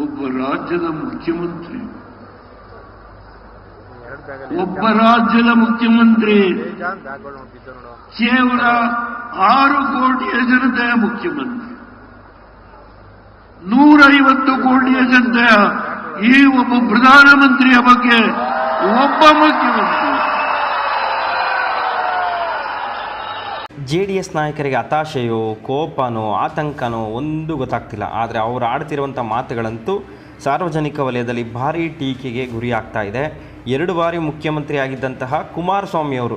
ಒಬ್ಬ ರಾಜ್ಯದ ಮುಖ್ಯಮಂತ್ರಿ. ಒಬ್ಬ ರಾಜ್ಯದ ಮುಖ್ಯಮಂತ್ರಿ. ಕೇವಲ ಆರು ಕೋಟಿಯ ಜನತೆಯ ಮುಖ್ಯಮಂತ್ರಿ. ನೂರೈವತ್ತು ಕೋಟಿಯ ಜನತೆಯ ಈ ಒಬ್ಬ ಪ್ರಧಾನಮಂತ್ರಿಯ ಬಗ್ಗೆ ಒಬ್ಬ ಮುಖ್ಯಮಂತ್ರಿ. ಜೆ ಡಿ ಎಸ್ ನಾಯಕರಿಗೆ ಹತಾಶೆಯೋ, ಕೋಪನೋ, ಆತಂಕನೋ ಒಂದು ಗೊತ್ತಾಗ್ತಿಲ್ಲ. ಆದರೆ ಅವರು ಆಡ್ತಿರುವಂಥ ಮಾತುಗಳಂತೂ ಸಾರ್ವಜನಿಕ ವಲಯದಲ್ಲಿ ಭಾರೀ ಟೀಕೆಗೆ ಗುರಿಯಾಗ್ತಾ ಇದೆ. ಎರಡು ಬಾರಿ ಮುಖ್ಯಮಂತ್ರಿಯಾಗಿದ್ದಂತಹ ಕುಮಾರಸ್ವಾಮಿ ಅವರು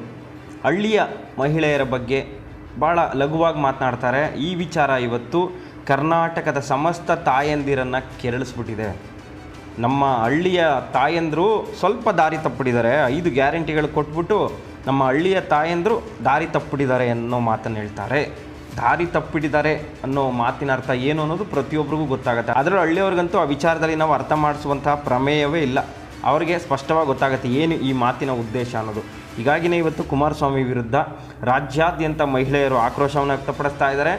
ಹಳ್ಳಿಯ ಮಹಿಳೆಯರ ಬಗ್ಗೆ ಭಾಳ ಲಘುವಾಗಿ ಮಾತನಾಡ್ತಾರೆ. ಈ ವಿಚಾರ ಇವತ್ತು ಕರ್ನಾಟಕದ ಸಮಸ್ತ ತಾಯಂದಿರನ್ನು ಕೆರಳಿಸ್ಬಿಟ್ಟಿದೆ. ನಮ್ಮ ಹಳ್ಳಿಯ ತಾಯಂದರು ಸ್ವಲ್ಪ ದಾರಿ ತಪ್ಪಿಡಿದ್ದಾರೆ. ಐದು ಗ್ಯಾರಂಟಿಗಳು ಕೊಟ್ಬಿಟ್ಟು ನಮ್ಮ ಹಳ್ಳಿಯ ತಾಯಂದರು ದಾರಿ ತಪ್ಪಿಡಿದ್ದಾರೆ ಅನ್ನೋ ಮಾತನ್ನು ಹೇಳ್ತಾರೆ. ದಾರಿ ತಪ್ಪಿಡಿದ್ದಾರೆ ಅನ್ನೋ ಮಾತಿನ ಅರ್ಥ ಏನು ಅನ್ನೋದು ಪ್ರತಿಯೊಬ್ಬರಿಗೂ ಗೊತ್ತಾಗುತ್ತೆ. ಅದರಲ್ಲೂ ಹಳ್ಳಿಯವ್ರಿಗಂತೂ ಆ ವಿಚಾರದಲ್ಲಿ ನಾವು ಅರ್ಥ ಮಾಡಿಸುವಂತಹ ಪ್ರಮೇಯವೇ ಇಲ್ಲ. ಅವರಿಗೆ ಸ್ಪಷ್ಟವಾಗಿ ಗೊತ್ತಾಗುತ್ತೆ ಏನು ಈ ಮಾತಿನ ಉದ್ದೇಶ ಅನ್ನೋದು. ಹೀಗಾಗಿನೇ ಇವತ್ತು ಕುಮಾರಸ್ವಾಮಿ ವಿರುದ್ಧ ರಾಜ್ಯಾದ್ಯಂತ ಮಹಿಳೆಯರು ಆಕ್ರೋಶವನ್ನು ವ್ಯಕ್ತಪಡಿಸ್ತಾ ಇದ್ದಾರೆ.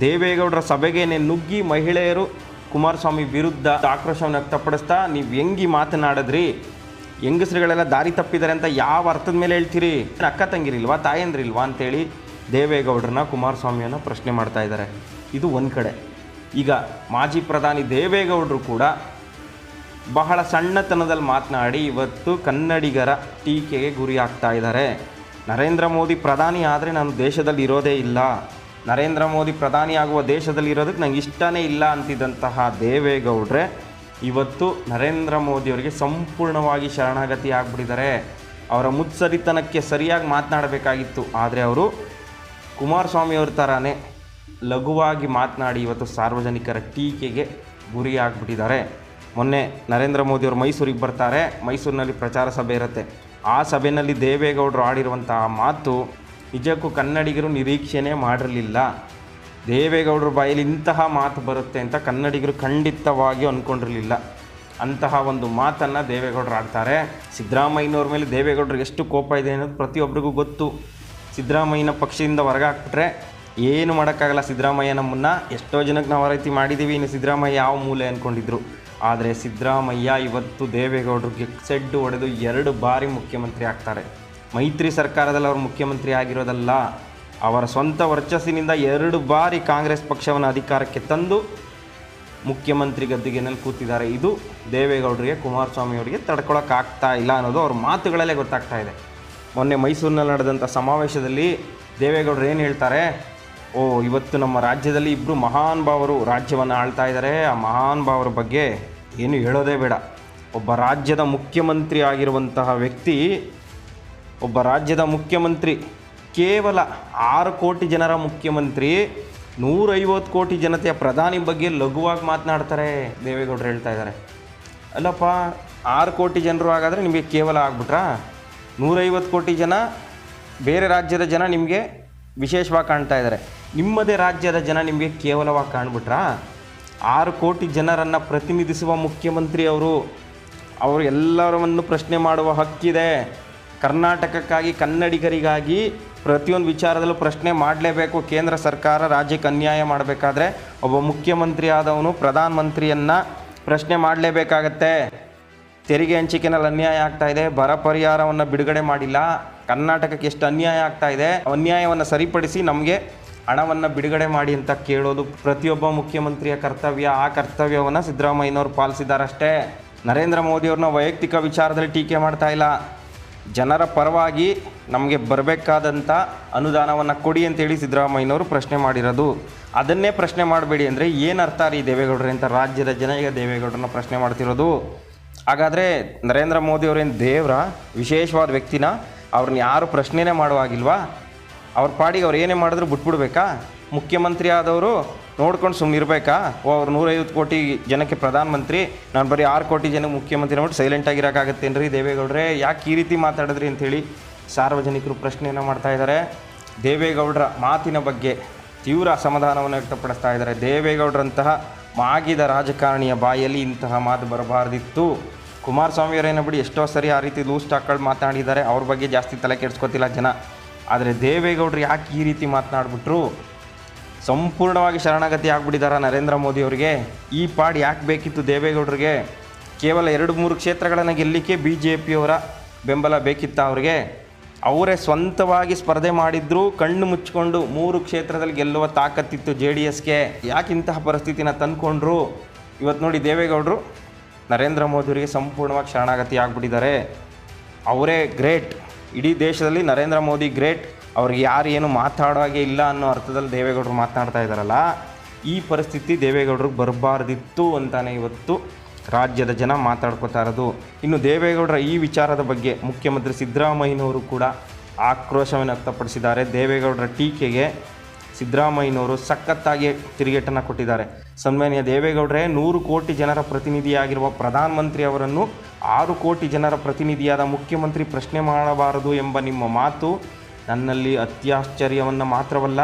ದೇವೇಗೌಡರ ಸಭೆಗೇನೆ ನುಗ್ಗಿ ಮಹಿಳೆಯರು ಕುಮಾರಸ್ವಾಮಿ ವಿರುದ್ಧ ಆಕ್ರೋಶವನ್ನು ವ್ಯಕ್ತಪಡಿಸ್ತಾ ನೀವು ಹೆಂಗೆ ಮಾತನಾಡಿದ್ರಿ? ಹೆಂಗಸರುಗಳೆಲ್ಲ ದಾರಿ ತಪ್ಪಿದ್ದಾರೆ ಅಂತ ಯಾವ ಅರ್ಥದ ಮೇಲೆ ಹೇಳ್ತೀರಿ? ಅಕ್ಕ ತಂಗಿರಿಲ್ವಾ, ತಾಯಂದ್ರಿಲ್ವಾ ಅಂತೇಳಿ ದೇವೇಗೌಡರನ್ನ, ಕುಮಾರಸ್ವಾಮಿಯನ್ನು ಪ್ರಶ್ನೆ ಮಾಡ್ತಾ ಇದ್ದಾರೆ. ಇದು ಒಂದು ಕಡೆ. ಈಗ ಮಾಜಿ ಪ್ರಧಾನಿ ದೇವೇಗೌಡರು ಕೂಡ ಬಹಳ ಸಣ್ಣತನದಲ್ಲಿ ಮಾತನಾಡಿ ಇವತ್ತು ಕನ್ನಡಿಗರ ಟೀಕೆಗೆ ಗುರಿ ಆಗ್ತಾ ಇದ್ದಾರೆ. ನರೇಂದ್ರ ಮೋದಿ ಪ್ರಧಾನಿ ಆದರೆ ನಾನು ದೇಶದಲ್ಲಿ ಇರೋದೇ ಇಲ್ಲ. ನರೇಂದ್ರ ಮೋದಿ ಪ್ರಧಾನಿ ಆಗುವ ದೇಶದಲ್ಲಿ ಇರೋದಕ್ಕೆ ನಂಗೆ ಇಷ್ಟನೇ ಇಲ್ಲ ಅಂತಿದ್ದಂತಹ ದೇವೇಗೌಡ್ರೆ ಇವತ್ತು ನರೇಂದ್ರ ಮೋದಿಯವರಿಗೆ ಸಂಪೂರ್ಣವಾಗಿ ಶರಣಾಗತಿ ಆಗ್ಬಿಟ್ಟಿದ್ದಾರೆ. ಅವರ ಮುತ್ಸರಿತನಕ್ಕೆ ಸರಿಯಾಗಿ ಮಾತನಾಡಬೇಕಾಗಿತ್ತು. ಆದರೆ ಅವರು ಕುಮಾರಸ್ವಾಮಿಯವ್ರ ಥರನೇ ಲಘುವಾಗಿ ಮಾತನಾಡಿ ಇವತ್ತು ಸಾರ್ವಜನಿಕರ ಟೀಕೆಗೆ ಗುರಿಯಾಗ್ಬಿಟ್ಟಿದ್ದಾರೆ ಮೊನ್ನೆ ನರೇಂದ್ರ ಮೋದಿಯವರು ಮೈಸೂರಿಗೆ ಬರ್ತಾರೆ. ಮೈಸೂರಿನಲ್ಲಿ ಪ್ರಚಾರ ಸಭೆ ಇರುತ್ತೆ. ಆ ಸಭೆಯಲ್ಲಿ ದೇವೇಗೌಡರು ಆಡಿರುವಂತಹ ಮಾತು ನಿಜಕ್ಕೂ ಕನ್ನಡಿಗರು ನಿರೀಕ್ಷೆನೇ ಮಾಡಿರಲಿಲ್ಲ. ದೇವೇಗೌಡರ ಬಾಯಲ್ಲಿ ಇಂತಹ ಮಾತು ಬರುತ್ತೆ ಅಂತ ಕನ್ನಡಿಗರು ಖಂಡಿತವಾಗಿಯೂ ಅಂದ್ಕೊಂಡಿರಲಿಲ್ಲ ಅಂತಹ ಒಂದು ಮಾತನ್ನು ದೇವೇಗೌಡರು ಆಡ್ತಾರೆ. ಸಿದ್ದರಾಮಯ್ಯನವ್ರ ಮೇಲೆ ದೇವೇಗೌಡರಿಗೆ ಎಷ್ಟು ಕೋಪ ಇದೆ ಅನ್ನೋದು ಪ್ರತಿಯೊಬ್ಬರಿಗೂ ಗೊತ್ತು. ಸಿದ್ದರಾಮಯ್ಯನ ಪಕ್ಷದಿಂದ ಹೊರಗೆ ಹಾಕ್ಬಿಟ್ರೆ ಏನು ಮಾಡೋಕ್ಕಾಗಲ್ಲ ಸಿದ್ದರಾಮಯ್ಯ ನಮ್ಮನ್ನು ಎಷ್ಟೋ ಜನಕ್ಕೆ ನಾವು ಆ ರೀತಿ ಮಾಡಿದ್ದೀವಿ, ಇನ್ನು ಸಿದ್ದರಾಮಯ್ಯ ಯಾವ ಮೂಲೆ ಅಂದ್ಕೊಂಡಿದ್ರು ಆದರೆ ಸಿದ್ದರಾಮಯ್ಯ ಇವತ್ತು ದೇವೇಗೌಡರಿಗೆ ಸೆಡ್ಡು ಹೊಡೆದು ಎರಡು ಬಾರಿ ಮುಖ್ಯಮಂತ್ರಿ ಆಗ್ತಾರೆ. ಮೈತ್ರಿ ಸರ್ಕಾರದಲ್ಲಿ ಅವರು ಮುಖ್ಯಮಂತ್ರಿ ಆಗಿರೋದಲ್ಲ. ಅವರ ಸ್ವಂತ ವರ್ಚಸ್ಸಿನಿಂದ ಎರಡು ಬಾರಿ ಕಾಂಗ್ರೆಸ್ ಪಕ್ಷವನ್ನು ಅಧಿಕಾರಕ್ಕೆ ತಂದು ಮುಖ್ಯಮಂತ್ರಿ ಗದ್ದಿಗೆನಲ್ಲಿ ಕೂತಿದ್ದಾರೆ. ಇದು ದೇವೇಗೌಡರಿಗೆ, ಕುಮಾರಸ್ವಾಮಿ ಅವರಿಗೆ ತಡ್ಕೊಳಕ್ಕಾಗ್ತಾ ಇಲ್ಲ ಅನ್ನೋದು ಅವ್ರ ಮಾತುಗಳಲ್ಲೇ ಗೊತ್ತಾಗ್ತಾ ಇದೆ. ಮೊನ್ನೆ ಮೈಸೂರಿನಲ್ಲಿ ನಡೆದಂಥ ಸಮಾವೇಶದಲ್ಲಿ ದೇವೇಗೌಡರು ಏನು ಹೇಳ್ತಾರೆ? ಓ, ಇವತ್ತು ನಮ್ಮ ರಾಜ್ಯದಲ್ಲಿ ಇಬ್ಬರು ಮಹಾನ್ ಭಾವರು ರಾಜ್ಯವನ್ನು ಆಳ್ತಾ ಇದ್ದಾರೆ. ಆ ಮಹಾನ್ ಭಾವರ ಬಗ್ಗೆ ಏನು ಹೇಳೋದೇ ಬೇಡ. ಒಬ್ಬ ರಾಜ್ಯದ ಮುಖ್ಯಮಂತ್ರಿ ಆಗಿರುವಂತಹ ವ್ಯಕ್ತಿ, ಒಬ್ಬ ರಾಜ್ಯದ ಮುಖ್ಯಮಂತ್ರಿ ಕೇವಲ ಆರು ಕೋಟಿ ಜನರ ಮುಖ್ಯಮಂತ್ರಿ, ನೂರೈವತ್ತು ಕೋಟಿ ಜನತೆಯ ಪ್ರಧಾನಿ ಬಗ್ಗೆ ಲಘುವಾಗಿ ಮಾತನಾಡ್ತಾರೆ ದೇವೇಗೌಡರು ಹೇಳ್ತಾ ಇದ್ದಾರೆ. ಅಲ್ಲಪ್ಪ, ಆರು ಕೋಟಿ ಜನರು ಹಾಗಾದರೆ ನಿಮಗೆ ಕೇವಲ ಆಗ್ಬಿಟ್ರಾ? ನೂರೈವತ್ತು ಕೋಟಿ ಜನ, ಬೇರೆ ರಾಜ್ಯದ ಜನ ನಿಮಗೆ ವಿಶೇಷವಾಗಿ ಕಾಣ್ತಾ ಇದ್ದಾರೆ. ನಿಮ್ಮದೇ ರಾಜ್ಯದ ಜನ ನಿಮಗೆ ಕೇವಲವಾಗಿ ಕಾಣ್ಬಿಟ್ರಾ? ಆರು ಕೋಟಿ ಜನರನ್ನು ಪ್ರತಿನಿಧಿಸುವ ಮುಖ್ಯಮಂತ್ರಿ ಅವರು ಅವರು ಎಲ್ಲರವನ್ನು ಪ್ರಶ್ನೆ ಮಾಡುವ ಹಕ್ಕಿದೆ. ಕರ್ನಾಟಕಕ್ಕಾಗಿ ಕನ್ನಡಿಗರಿಗಾಗಿ ಪ್ರತಿಯೊಂದು ವಿಚಾರದಲ್ಲೂ ಪ್ರಶ್ನೆ ಮಾಡಲೇಬೇಕು. ಕೇಂದ್ರ ಸರ್ಕಾರ ರಾಜ್ಯಕ್ಕೆ ಅನ್ಯಾಯ ಮಾಡಬೇಕಾದ್ರೆ ಒಬ್ಬ ಮುಖ್ಯಮಂತ್ರಿ ಆದವನು ಪ್ರಧಾನಮಂತ್ರಿಯನ್ನು ಪ್ರಶ್ನೆ ಮಾಡಲೇಬೇಕಾಗತ್ತೆ. ತೆರಿಗೆ ಹಂಚಿಕೆನಲ್ಲಿ ಅನ್ಯಾಯ ಆಗ್ತಾ ಇದೆ. ಬರ ಪರಿಹಾರವನ್ನು ಬಿಡುಗಡೆ ಮಾಡಿಲ್ಲ. ಕರ್ನಾಟಕಕ್ಕೆ ಎಷ್ಟು ಅನ್ಯಾಯ ಆಗ್ತಾ ಇದೆ. ಅನ್ಯಾಯವನ್ನು ಸರಿಪಡಿಸಿ ನಮಗೆ ಹಣವನ್ನು ಬಿಡುಗಡೆ ಮಾಡಿ ಅಂತ ಕೇಳೋದು ಪ್ರತಿಯೊಬ್ಬ ಮುಖ್ಯಮಂತ್ರಿಯ ಕರ್ತವ್ಯ. ಆ ಕರ್ತವ್ಯವನ್ನು ಸಿದ್ದರಾಮಯ್ಯನವರು ಪಾಲಿಸಿದಾರಷ್ಟೇ ನರೇಂದ್ರ ಮೋದಿಯವ್ರನ್ನ ವೈಯಕ್ತಿಕ ವಿಚಾರದಲ್ಲಿ ಟೀಕೆ ಮಾಡ್ತಾ ಇಲ್ಲ. ಜನರ ಪರವಾಗಿ ನಮಗೆ ಬರಬೇಕಾದಂಥ ಅನುದಾನವನ್ನು ಕೊಡಿ ಅಂತೇಳಿ ಸಿದ್ದರಾಮಯ್ಯನವರು ಪ್ರಶ್ನೆ ಮಾಡಿರೋದು. ಅದನ್ನೇ ಪ್ರಶ್ನೆ ಮಾಡಬೇಡಿ ಅಂದರೆ ಏನು ಅರ್ಥ ರೀ ದೇವೇಗೌಡರೇ ಅಂತ ರಾಜ್ಯದ ಜನ ಈಗ ದೇವೇಗೌಡರನ್ನ ಪ್ರಶ್ನೆ ಮಾಡ್ತಿರೋದು. ಹಾಗಾದರೆ ನರೇಂದ್ರ ಮೋದಿಯವರೇನು ದೇವರ, ವಿಶೇಷವಾದ ವ್ಯಕ್ತಿನ ಅವ್ರನ್ನ ಯಾರು ಪ್ರಶ್ನೆನೇ ಮಾಡುವಾಗಿಲ್ವಾ? ಅವ್ರ ಪಾಡಿಗೆ ಅವ್ರು ಏನೇ ಮಾಡಿದ್ರು ಬಿಟ್ಬಿಡ್ಬೇಕಾ? ಮುಖ್ಯಮಂತ್ರಿ ಆದವರು ನೋಡ್ಕೊಂಡು ಸುಮ್ಮನೆ ಇರಬೇಕಾ? ಓ, ಅವ್ರು ನೂರೈವತ್ತು ಕೋಟಿ ಜನಕ್ಕೆ ಪ್ರಧಾನಮಂತ್ರಿ. ನಾನು ಬರೀ ಆರು ಕೋಟಿ ಜನಕ್ಕೆ ಮುಖ್ಯಮಂತ್ರಿ ಸೈಲೆಂಟ್ ಆಗಿರೋಕ್ಕಾಗತ್ತೇನ್ರೀ ದೇವೇಗೌಡ್ರೆ? ಯಾಕೆ ಈ ರೀತಿ ಮಾತಾಡಿದ್ರಿ ಅಂಥೇಳಿ ಸಾರ್ವಜನಿಕರು ಪ್ರಶ್ನೆಯನ್ನು ಮಾಡ್ತಾ ಇದ್ದಾರೆ ದೇವೇಗೌಡರ ಮಾತಿನ ಬಗ್ಗೆ ತೀವ್ರ ಅಸಮಾಧಾನವನ್ನು ವ್ಯಕ್ತಪಡಿಸ್ತಾ ಇದ್ದಾರೆ ದೇವೇಗೌಡರಂತಹ ಮಾಗಿದ ರಾಜಕಾರಣಿಯ ಬಾಯಲ್ಲಿ ಇಂತಹ ಮಾತು ಬರಬಾರ್ದಿತ್ತು. ಕುಮಾರಸ್ವಾಮಿ ಅವರೇನ ಬಿಡಿ, ಎಷ್ಟೋ ಸರಿ ಆ ರೀತಿ ಲೂಸ್ ಟಾಕ್ಗಳು ಮಾತನಾಡಿದ್ದಾರೆ ಅವ್ರ ಬಗ್ಗೆ ಜಾಸ್ತಿ ತಲೆ ಕೆಡಿಸ್ಕೊತಿಲ್ಲ ಜನ. ಆದರೆ ದೇವೇಗೌಡರು ಯಾಕೆ ಈ ರೀತಿ ಮಾತನಾಡ್ಬಿಟ್ರು? ಸಂಪೂರ್ಣವಾಗಿ ಶರಣಾಗತಿ ಆಗ್ಬಿಟ್ಟಿದ್ದಾರೆ ನರೇಂದ್ರ ಮೋದಿ ಅವರಿಗೆ. ಈ ಪಾಡ್ ಯಾಕೆ ಬೇಕಿತ್ತು ದೇವೇಗೌಡರಿಗೆ? ಕೇವಲ ಎರಡು ಮೂರು ಕ್ಷೇತ್ರಗಳನ್ನು ಗೆಲ್ಲಲಿಕ್ಕೆ ಬಿ ಜೆ ಪಿಯವರ ಬೆಂಬಲ ಬೇಕಿತ್ತ ಅವ್ರಿಗೆ? ಅವರೇ ಸ್ವಂತವಾಗಿ ಸ್ಪರ್ಧೆ ಮಾಡಿದ್ರು, ಕಣ್ಣು ಮುಚ್ಚಿಕೊಂಡು ಮೂರು ಕ್ಷೇತ್ರದಲ್ಲಿ ಗೆಲ್ಲುವ ತಾಕತ್ತಿತ್ತು ಜೆ ಡಿ ಎಸ್ಗೆ. ಯಾಕೆ ಇಂತಹ ಪರಿಸ್ಥಿತಿನ ತಂದ್ಕೊಂಡ್ರು? ಇವತ್ತು ನೋಡಿ ದೇವೇಗೌಡರು ನರೇಂದ್ರ ಮೋದಿಯವರಿಗೆ ಸಂಪೂರ್ಣವಾಗಿ ಶರಣಾಗತಿ ಆಗ್ಬಿಟ್ಟಿದ್ದಾರೆ ಅವರೇ ಗ್ರೇಟ್. ಇಡೀ ದೇಶದಲ್ಲಿ ನರೇಂದ್ರ ಮೋದಿ ಗ್ರೇಟ್. ಅವ್ರಿಗೆ ಯಾರು ಏನು ಮಾತಾಡೋ ಹಾಗೆ ಇಲ್ಲ ಅನ್ನೋ ಅರ್ಥದಲ್ಲಿ ದೇವೇಗೌಡರು ಮಾತನಾಡ್ತಾ ಇದ್ದಾರಲ್ಲ, ಈ ಪರಿಸ್ಥಿತಿ ದೇವೇಗೌಡರಿಗೆ ಬರಬಾರ್ದಿತ್ತು ಅಂತಾನೆ ಇವತ್ತು ರಾಜ್ಯದ ಜನ ಮಾತಾಡ್ಕೋತಾ ಇರೋದು. ಇನ್ನು ದೇವೇಗೌಡರ ಈ ವಿಚಾರದ ಬಗ್ಗೆ ಮುಖ್ಯಮಂತ್ರಿ ಸಿದ್ದರಾಮಯ್ಯನವರು ಕೂಡ ಆಕ್ರೋಶವನ್ನು ವ್ಯಕ್ತಪಡಿಸಿದ್ದಾರೆ. ದೇವೇಗೌಡರ ಟೀಕೆಗೆ ಸಿದ್ದರಾಮಯ್ಯನವರು ಸಖತ್ತಾಗಿ ತಿರುಗೇಟನ್ನು ಕೊಟ್ಟಿದ್ದಾರೆ. ಸನ್ಮಾನ್ಯ ದೇವೇಗೌಡರೇ, ನೂರು ಕೋಟಿ ಜನರ ಪ್ರತಿನಿಧಿಯಾಗಿರುವ ಪ್ರಧಾನಮಂತ್ರಿ ಅವರನ್ನು ಆರು ಕೋಟಿ ಜನರ ಪ್ರತಿನಿಧಿಯಾದ ಮುಖ್ಯಮಂತ್ರಿ ಪ್ರಶ್ನೆ ಮಾಡಬಾರದು ಎಂಬ ನಿಮ್ಮ ಮಾತು ನನ್ನಲ್ಲಿ ಅತ್ಯಾಶ್ಚರ್ಯವನ್ನು ಮಾತ್ರವಲ್ಲ,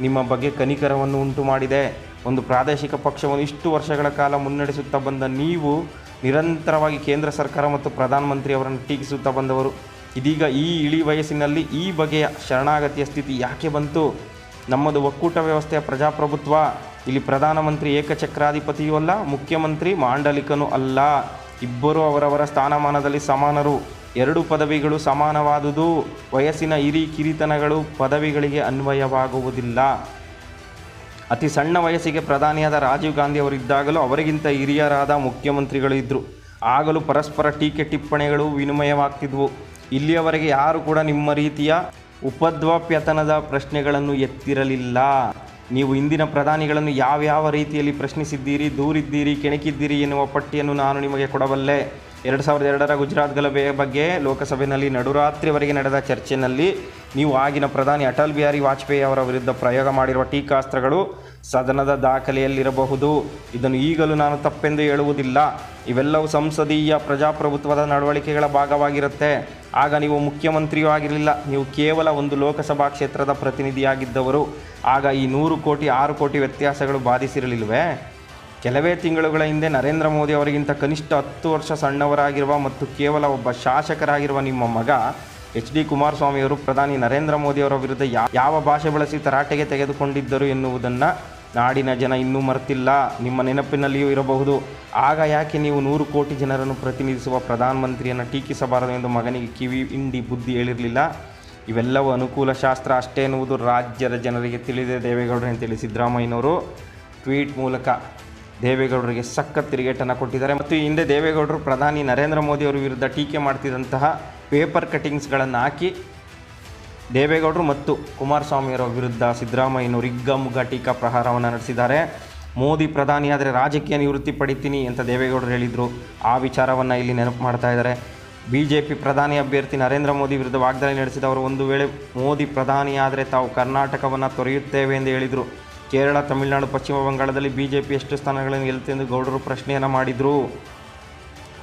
ನಿಮ್ಮ ಬಗ್ಗೆ ಕನಿಕರವನ್ನು ಉಂಟು ಮಾಡಿದೆ ಒಂದು ಪ್ರಾದೇಶಿಕ ಪಕ್ಷವನ್ನು ಇಷ್ಟು ವರ್ಷಗಳ ಕಾಲ ಮುನ್ನಡೆಸುತ್ತಾ ಬಂದ ನೀವು ನಿರಂತರವಾಗಿ ಕೇಂದ್ರ ಸರ್ಕಾರ ಮತ್ತು ಪ್ರಧಾನಮಂತ್ರಿ ಅವರನ್ನು ಟೀಕಿಸುತ್ತಾ ಬಂದವರು. ಇದೀಗ ಈ ಇಳಿ ವಯಸ್ಸಿನಲ್ಲಿ ಈ ಬಗೆಯ ಶರಣಾಗತಿಯ ಸ್ಥಿತಿ ಯಾಕೆ ಬಂತು? ನಮ್ಮದು ಒಕ್ಕೂಟ ವ್ಯವಸ್ಥೆಯ ಪ್ರಜಾಪ್ರಭುತ್ವ, ಇಲ್ಲಿ ಪ್ರಧಾನಮಂತ್ರಿ ಏಕಚಕ್ರಾಧಿಪತಿಯೂ ಅಲ್ಲ, ಮುಖ್ಯಮಂತ್ರಿ ಮಾಂಡಲಿಕನೂ ಅಲ್ಲ. ಇಬ್ಬರು ಅವರವರ ಸ್ಥಾನಮಾನದಲ್ಲಿ ಸಮಾನರು. ಎರಡು ಪದವಿಗಳು ಸಮಾನವಾದುದು. ವಯಸ್ಸಿನ ಹಿರಿ ಕಿರಿತನಗಳು ಪದವಿಗಳಿಗೆ ಅನ್ವಯವಾಗುವುದಿಲ್ಲ. ಅತಿ ಸಣ್ಣ ವಯಸ್ಸಿಗೆ ಪ್ರಧಾನಿಯಾದ ರಾಜೀವ್ ಗಾಂಧಿ ಅವರಿದ್ದಾಗಲೂ ಅವರಿಗಿಂತ ಹಿರಿಯರಾದ ಮುಖ್ಯಮಂತ್ರಿಗಳು ಇದ್ದರು ಆಗಲೂ ಪರಸ್ಪರ ಟೀಕೆ ಟಿಪ್ಪಣಿಗಳು ವಿನಿಮಯವಾಗ್ತಿದ್ವು. ಇಲ್ಲಿಯವರೆಗೆ ಯಾರು ಕೂಡ ನಿಮ್ಮ ರೀತಿಯ ಉಪದ್ವಾಪ್ಯತನದ ಪ್ರಶ್ನೆಗಳನ್ನು ಎತ್ತಿರಲಿಲ್ಲ. ನೀವು ಇಂದಿನ ಪ್ರಧಾನಿಗಳನ್ನು ಯಾವ್ಯಾವ ರೀತಿಯಲ್ಲಿ ಪ್ರಶ್ನಿಸಿದ್ದೀರಿ, ದೂರಿದ್ದೀರಿ, ಕೆಣಕಿದ್ದೀರಿ ಎನ್ನುವ ಪಟ್ಟಿಯನ್ನು ನಾನು ನಿಮಗೆ ಕೊಡಬಲ್ಲೆ. ಎರಡು ಸಾವಿರದ ಎರಡರ ಗುಜರಾತ್ ಗಲಭೆಯ ಬಗ್ಗೆ ಲೋಕಸಭೆಯಲ್ಲಿ ನಡುರಾತ್ರಿವರೆಗೆ ನಡೆದ ಚರ್ಚೆಯಲ್ಲಿ ನೀವು ಆಗಿನ ಪ್ರಧಾನಿ ಅಟಲ್ ಬಿಹಾರಿ ವಾಜಪೇಯಿ ಅವರ ವಿರುದ್ಧ ಪ್ರಯೋಗ ಮಾಡಿರುವ ಟೀಕಾಸ್ತ್ರಗಳು ಸದನದ ದಾಖಲೆಯಲ್ಲಿರಬಹುದು. ಇದನ್ನು ಈಗಲೂ ನಾನು ತಪ್ಪೆಂದು ಹೇಳುವುದಿಲ್ಲ. ಇವೆಲ್ಲವೂ ಸಂಸದೀಯ ಪ್ರಜಾಪ್ರಭುತ್ವದ ನಡವಳಿಕೆಗಳ ಭಾಗವಾಗಿರುತ್ತೆ. ಆಗ ನೀವು ಮುಖ್ಯಮಂತ್ರಿಯೂ ಆಗಿರಲಿಲ್ಲ. ನೀವು ಕೇವಲ ಒಂದು ಲೋಕಸಭಾ ಕ್ಷೇತ್ರದ ಪ್ರತಿನಿಧಿಯಾಗಿದ್ದವರು. ಆಗ ಈ ನೂರು ಕೋಟಿ, ಆರು ಕೋಟಿ ವ್ಯತ್ಯಾಸಗಳು ಬಾಧಿಸಿರಲಿಲ್ವೇ ಕೆಲವೇ ತಿಂಗಳುಗಳ ಹಿಂದೆ ನರೇಂದ್ರ ಮೋದಿ ಅವರಿಗಿಂತ ಕನಿಷ್ಠ ಹತ್ತು ವರ್ಷ ಸಣ್ಣವರಾಗಿರುವ ಮತ್ತು ಕೇವಲ ಒಬ್ಬ ಶಾಸಕರಾಗಿರುವ ನಿಮ್ಮ ಮಗ ಎಚ್ ಡಿ ಕುಮಾರಸ್ವಾಮಿಯವರು ಪ್ರಧಾನಿ ನರೇಂದ್ರ ಮೋದಿಯವರ ವಿರುದ್ಧ ಯಾವ ಭಾಷೆ ಬಳಸಿ ತರಾಟೆಗೆ ತೆಗೆದುಕೊಂಡಿದ್ದರು ಎನ್ನುವುದನ್ನು ನಾಡಿನ ಜನ ಇನ್ನೂ ಮರೆತಿಲ್ಲ. ನಿಮ್ಮ ನೆನಪಿನಲ್ಲಿಯೂ ಇರಬಹುದು. ಆಗ ಯಾಕೆ ನೀವು ನೂರು ಕೋಟಿ ಜನರನ್ನು ಪ್ರತಿನಿಧಿಸುವ ಪ್ರಧಾನಮಂತ್ರಿಯನ್ನು ಟೀಕಿಸಬಾರದು ಎಂದು ಮಗನಿಗೆ ಕಿವಿ ಇಂಡಿ ಬುದ್ಧಿ ಹೇಳಿರಲಿಲ್ಲ? ಇವೆಲ್ಲವೂ ಅನುಕೂಲ ಶಾಸ್ತ್ರ ಅಷ್ಟೇ ಎನ್ನುವುದು ರಾಜ್ಯದ ಜನರಿಗೆ ತಿಳಿದ ದೇವೇಗೌಡರು ಅಂತೇಳಿ ಸಿದ್ದರಾಮಯ್ಯನವರು. ಟ್ವೀಟ್ ಮೂಲಕ ದೇವೇಗೌಡರಿಗೆ ಸಖತ್ ತಿರುಗೇಟನ್ನು ಕೊಟ್ಟಿದ್ದಾರೆ. ಮತ್ತು ಹಿಂದೆ ದೇವೇಗೌಡರು ಪ್ರಧಾನಿ ನರೇಂದ್ರ ಮೋದಿ ಅವರ ವಿರುದ್ಧ ಟೀಕೆ ಮಾಡ್ತಿದ್ದಂತಹ ಪೇಪರ್ ಕಟ್ಟಿಂಗ್ಸ್ಗಳನ್ನು ಹಾಕಿ ದೇವೇಗೌಡರು ಮತ್ತು ಕುಮಾರಸ್ವಾಮಿಯವರ ವಿರುದ್ಧ ಸಿದ್ದರಾಮಯ್ಯನವರು ಹಿಗ್ಗಮುಗ್ಗ ಟೀಕಾ ಪ್ರಹಾರವನ್ನು ನಡೆಸಿದ್ದಾರೆ. ಮೋದಿ ಪ್ರಧಾನಿಯಾದರೆ ರಾಜಕೀಯ ನಿವೃತ್ತಿ ಪಡಿತೀನಿ ಅಂತ ದೇವೇಗೌಡರು ಹೇಳಿದರು. ಆ ವಿಚಾರವನ್ನು ಇಲ್ಲಿ ನೆನಪು ಮಾಡ್ತಾ ಇದ್ದಾರೆ. ಬಿ ಜೆ ಪಿ ಪ್ರಧಾನಿ ಅಭ್ಯರ್ಥಿ ನರೇಂದ್ರ ಮೋದಿ ವಿರುದ್ಧ ವಾಗ್ದಾಳಿ ನಡೆಸಿದವರು ಒಂದು ವೇಳೆ ಮೋದಿ ಪ್ರಧಾನಿಯಾದರೆ ತಾವು ಕರ್ನಾಟಕವನ್ನು ತೊರೆಯುತ್ತೇವೆ ಎಂದು ಹೇಳಿದರು. ಕೇರಳ, ತಮಿಳುನಾಡು, ಪಶ್ಚಿಮ ಬಂಗಾಳದಲ್ಲಿ ಬಿ ಜೆ ಪಿ ಎಷ್ಟು ಸ್ಥಾನಗಳನ್ನು ಗೆಲ್ಲುತ್ತೆ ಎಂದು ಗೌಡರು ಪ್ರಶ್ನೆಯನ್ನು ಮಾಡಿದರು.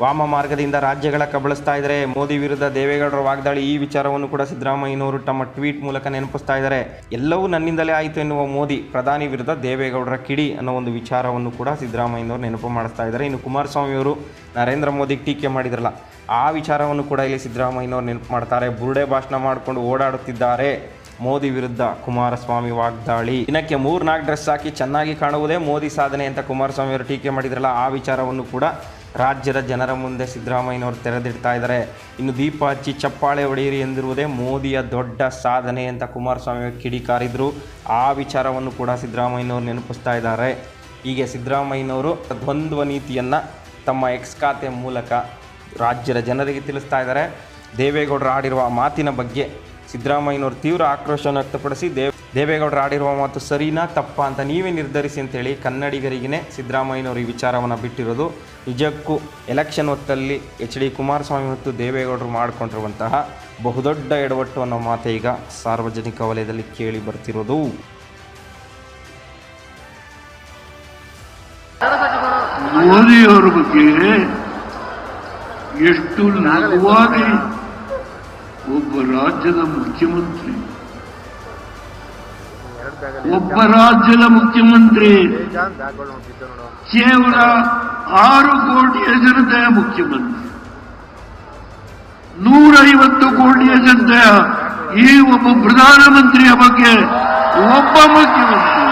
ವಾಮ ಮಾರ್ಗದಿಂದ ರಾಜ್ಯಗಳ ಕಬಳಿಸ್ತಾ ಇದ್ದಾರೆ ಮೋದಿ ವಿರುದ್ಧ ದೇವೇಗೌಡರ ವಾಗ್ದಾಳಿ ಈ ವಿಚಾರವನ್ನು ಕೂಡ ಸಿದ್ದರಾಮಯ್ಯನವರು ತಮ್ಮ ಟ್ವೀಟ್ ಮೂಲಕ ನೆನಪಿಸ್ತಾ ಇದ್ದಾರೆ. ಎಲ್ಲವೂ ನನ್ನಿಂದಲೇ ಆಯಿತು ಎನ್ನುವ ಮೋದಿ ಪ್ರಧಾನಿ ವಿರುದ್ಧ ದೇವೇಗೌಡರ ಕಿಡಿ ಅನ್ನೋ ಒಂದು ವಿಚಾರವನ್ನು ಕೂಡ ಸಿದ್ದರಾಮಯ್ಯನವರು ನೆನಪು ಮಾಡಿಸ್ತಾ ಇದ್ದಾರೆ. ಇನ್ನು ಕುಮಾರಸ್ವಾಮಿಯವರು ನರೇಂದ್ರ ಮೋದಿಗೆ ಟೀಕೆ ಮಾಡಿದ್ರಲ್ಲ, ಆ ವಿಚಾರವನ್ನು ಕೂಡ ಇಲ್ಲಿ ಸಿದ್ದರಾಮಯ್ಯನವರು ನೆನಪು ಮಾಡ್ತಾರೆ. ಬುರುಡೆ ಭಾಷಣ ಮಾಡಿಕೊಂಡು ಓಡಾಡುತ್ತಿದ್ದಾರೆ. ಮೋದಿ ವಿರುದ್ಧ ಕುಮಾರಸ್ವಾಮಿ ವಾಗ್ದಾಳಿ. ದಿನಕ್ಕೆ ಮೂರ್ನಾಲ್ಕು ಡ್ರೆಸ್ ಹಾಕಿ ಚೆನ್ನಾಗಿ ಕಾಣುವುದೇ ಮೋದಿ ಸಾಧನೆ ಅಂತ ಕುಮಾರಸ್ವಾಮಿ ಅವರು ಟೀಕೆ ಮಾಡಿದ್ರಲ್ಲ, ಆ ವಿಚಾರವನ್ನು ಕೂಡ ರಾಜ್ಯದ ಜನರ ಮುಂದೆ ಸಿದ್ದರಾಮಯ್ಯನವರು ತೆರೆದಿಡ್ತಾ ಇದ್ದಾರೆ. ಇನ್ನು ದೀಪ ಹಚ್ಚಿ ಚಪ್ಪಾಳೆ ಹೊಡೆಯಿರಿ ಎಂದಿರುವುದೇ ಮೋದಿಯ ದೊಡ್ಡ ಸಾಧನೆ ಅಂತ ಕುಮಾರಸ್ವಾಮಿ ಕಿಡಿಕಾರಿದ್ರು. ಆ ವಿಚಾರವನ್ನು ಕೂಡ ಸಿದ್ದರಾಮಯ್ಯನವರು ನೆನಪಿಸ್ತಾ ಇದ್ದಾರೆ. ಹೀಗೆ ಸಿದ್ದರಾಮಯ್ಯನವರು ದ್ವಂದ್ವ ನೀತಿಯನ್ನು ತಮ್ಮ ಎಕ್ಸ್ ಖಾತೆ ಮೂಲಕ ರಾಜ್ಯದ ಜನರಿಗೆ ತಿಳಿಸ್ತಾ ಇದ್ದಾರೆ. ದೇವೇಗೌಡರು ಆಡಿರುವ ಮಾತಿನ ಬಗ್ಗೆ ಸಿದ್ದರಾಮಯ್ಯನವರು ತೀವ್ರ ಆಕ್ರೋಶವನ್ನು ವ್ಯಕ್ತಪಡಿಸಿ ದೇವ್, ದೇವೇಗೌಡರು ಆಡಿರುವ ಮಾತು ಸರಿನಾ ತಪ್ಪ ಅಂತ ನೀವೇ ನಿರ್ಧರಿಸಿ ಅಂತೇಳಿ ಕನ್ನಡಿಗರಿಗೇ ಸಿದ್ದರಾಮಯ್ಯನವರು ಈ ವಿಚಾರವನ್ನು ಬಿಟ್ಟಿರೋದು ನಿಜಕ್ಕೂ ಎಲೆಕ್ಷನ್ ಹೊತ್ತಲ್ಲಿ ಎಚ್ ಡಿ ಕುಮಾರಸ್ವಾಮಿ ಮತ್ತು ದೇವೇಗೌಡರು ಮಾಡಿಕೊಂಡಿರುವಂತಹ ಬಹುದೊಡ್ಡ ಎಡವಟ್ಟು ಅನ್ನೋ ಮಾತೆ ಈಗ ಸಾರ್ವಜನಿಕ ವಲಯದಲ್ಲಿ ಕೇಳಿ ಬರ್ತಿರೋದು. ಮೋದಿಯವರ ಬಗ್ಗೆ ಎಷ್ಟು ಒಬ್ಬ ರಾಜ್ಯದ ಮುಖ್ಯಮಂತ್ರಿ ಒಬ್ಬ ರಾಜ್ಯದ ಮುಖ್ಯಮಂತ್ರಿ ಕೇವಲ ಆರು ಕೋಟಿಯ ಜನತೆಯ ಮುಖ್ಯಮಂತ್ರಿ ನೂರೈವತ್ತು ಕೋಟಿಯ ಜನತೆಯ ಈ ಒಬ್ಬ ಪ್ರಧಾನಮಂತ್ರಿಯ ಬಗ್ಗೆ ಒಬ್ಬ ಮುಖ್ಯಮಂತ್ರಿ.